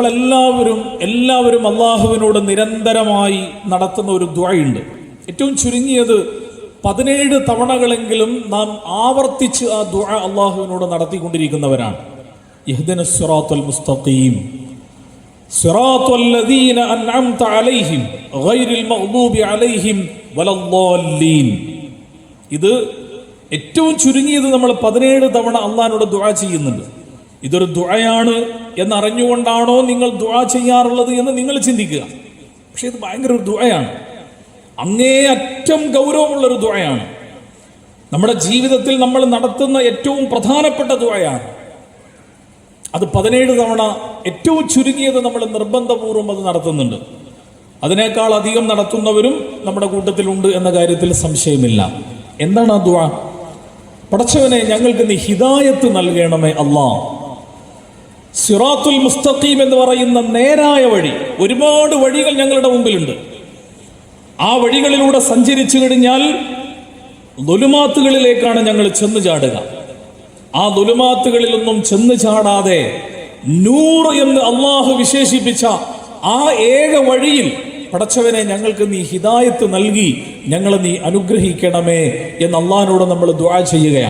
നമ്മളെല്ലാവരും എല്ലാവരും അള്ളാഹുവിനോട് നിരന്തരമായി നടത്തുന്ന ഒരു ദ്വയുണ്ട് ഏറ്റവും ചുരുങ്ങിയത് പതിനേഴ് തവണകളെങ്കിലും നാം ആവർത്തിച്ച് ആ ദ്വ അള്ളാഹുവിനോട് നടത്തിക്കൊണ്ടിരിക്കുന്നവരാണ്. മുസ്തഖീം. അൻഅംത അലൈഹിം ഗൈറിൽ അലൈഹിം ഇത് ഏറ്റവും ചുരുങ്ങിയത് നമ്മൾ പതിനേഴ് തവണ അള്ളഹാനോട് ദുആ ചെയ്യുന്നുണ്ട്. ഇതൊരു ദുആയാണ്. എന്നറിഞ്ഞുകൊണ്ടാണോ നിങ്ങൾ ദുആ ചെയ്യാറുള്ളത് എന്ന് നിങ്ങൾ ചിന്തിക്കുക. പക്ഷെ ഇത് ഭയങ്കര ഒരു ദുആയാണ്. അങ്ങേയറ്റം ഗൗരവമുള്ളൊരു ദുആയാണ്. നമ്മുടെ ജീവിതത്തിൽ നമ്മൾ നടത്തുന്ന ഏറ്റവും പ്രധാനപ്പെട്ട ദുആയാണ്. അത് പതിനേഴ് തവണ ഏറ്റവും ചുരുങ്ങിയത് നമ്മൾ നിർബന്ധപൂർവം അത് നടത്തുന്നുണ്ട്. അതിനേക്കാൾ അധികം നടത്തുന്നവരും നമ്മുടെ കൂട്ടത്തിലുണ്ട് എന്ന കാര്യത്തിൽ സംശയമില്ല. എന്താണ് ആ ദുആ? പടച്ചവനെ ഞങ്ങൾക്ക് നീ ഹിദായത്ത് നൽകണമേ അല്ലാ സിറാത്തുൽ മുസ്തഖീം എന്ന് പറയുന്ന നേരായ വഴി. ഒരുപാട് വഴികൾ ഞങ്ങളുടെ മുമ്പിലുണ്ട്. ആ വഴികളിലൂടെ സഞ്ചരിച്ചു കഴിഞ്ഞാൽ ദുലുമാത്തുകളിലേക്കാണ് ഞങ്ങൾ ചെന്ന് ചാടുക. ആ ദുലുമാത്തുകളിലൊന്നും ചെന്ന് ചാടാതെ നൂറ് എന്ന് അള്ളാഹു വിശേഷിപ്പിച്ച ആ ഏക വഴിയിൽ പടച്ചവനെ ഞങ്ങൾക്ക് നീ ഹിദായത്ത് നൽകി ഞങ്ങളെ നീ അനുഗ്രഹിക്കണമേ എന്ന് അള്ളാഹിനോട് നമ്മൾ ദുആ ചെയ്യുകയാണ്.